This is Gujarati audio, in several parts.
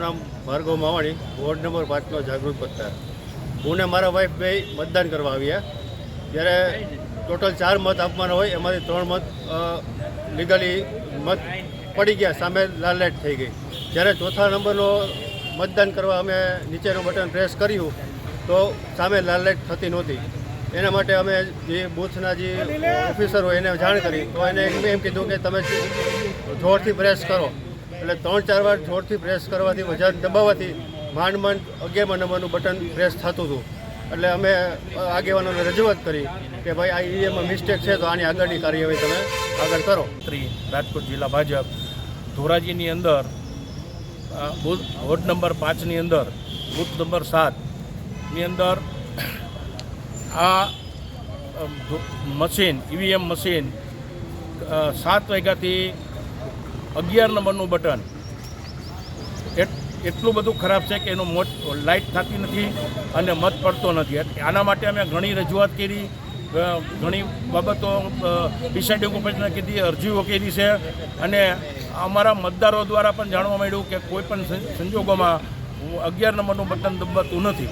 મારું નામ ભાર્ગવ માવાણી, વોર્ડ નંબર પાંચનો જાગૃત પત્તા. હું ને મારા વાઈફ બે મતદાન કરવા આવ્યા. જ્યારે ટોટલ ચાર મત આપવાના હોય, એમાંથી ત્રણ મત લીગલી મત પડી ગયા, સામે લાલ લાઇટ થઈ ગઈ. જ્યારે ચોથા નંબરનો મતદાન કરવા અમે નીચેનું બટન પ્રેસ કર્યું, તો સામે લાલ લાઇટ થતી નહોતી. એના માટે અમે જે બૂથના જે ઓફિસર હોય એને જાણ કરી, તો એને એમ કીધું કે તમે જોરથી પ્રેસ કરો. એટલે ત્રણ ચાર વાર જોરથી પ્રેસ કરવાથી વધારે દબાવવાથી, માંડ માંડ અગિયાર નંબરનું બટન પ્રેસ થતું હતું. એટલે અમે આગેવાનોને રજૂઆત કરી કે ભાઈ, આ ઈવીએમમાં મિસ્ટેક છે, તો આની આગળની કાર્યવાહી તમે આગળ કરો. ત્રી રાજકોટ જિલ્લા ભાજપ, ધોરાજીની અંદર બૂથ વોર્ડ નંબર પાંચની અંદર, બૂથ નંબર સાતની અંદર, આ મશીન, ઈવીએમ મશીન સાત વાગ્યાથી અગિયાર નંબરનું બટન. એટ- એટલું બધું ખરાબ છે કે એનો મોટ લાઇટ થતી નથી અને મત પડતો નથી. આના માટે અમે ઘણી રજૂઆત કરી ઘણી બાબતો ડિસાઇડિંગ ઓફિસને કીધી, અરજીઓ કરી છે. અને અમારા મતદારો દ્વારા પણ જાણવા મળ્યું કે કોઈ પણ સં- સંજોગોમાં અગિયાર નંબરનું બટન દબાતું નથી.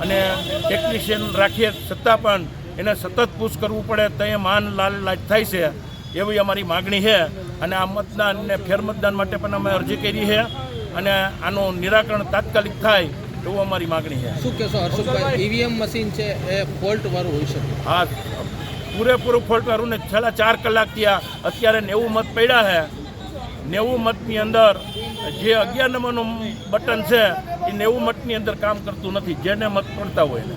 અને ટેકનિશિયન રાખીએ છતાં પણ એને સતત પુશ કરવું પડે તો એ માન લાલ લાજ થાય છે. એવી અમારી માગણી છે. અને આ મતદાન ને ફેરમતદાન માટે પણ અમે અરજી કરી છે. અને આનું નિરાકરણ તાત્કાલિક થાય એવું અમારી માગણી છે. શું કહેશો હર્ષુભાઈ ઈવીએમ મશીન છે એ ફોલ્ટ વાળું હોઈ શકે. હા પૂરેપૂરું ફોલ્ટ વાળું ને છેલ્લા ચાર કલાક ત્યાં અત્યારે નેવું મત પડ્યા છે. નેવું મતની અંદર જે અગિયાર નંબરનું બટન છે એ નેવું મતની અંદર કામ કરતું નથી. જેને મત પડતા હોય ને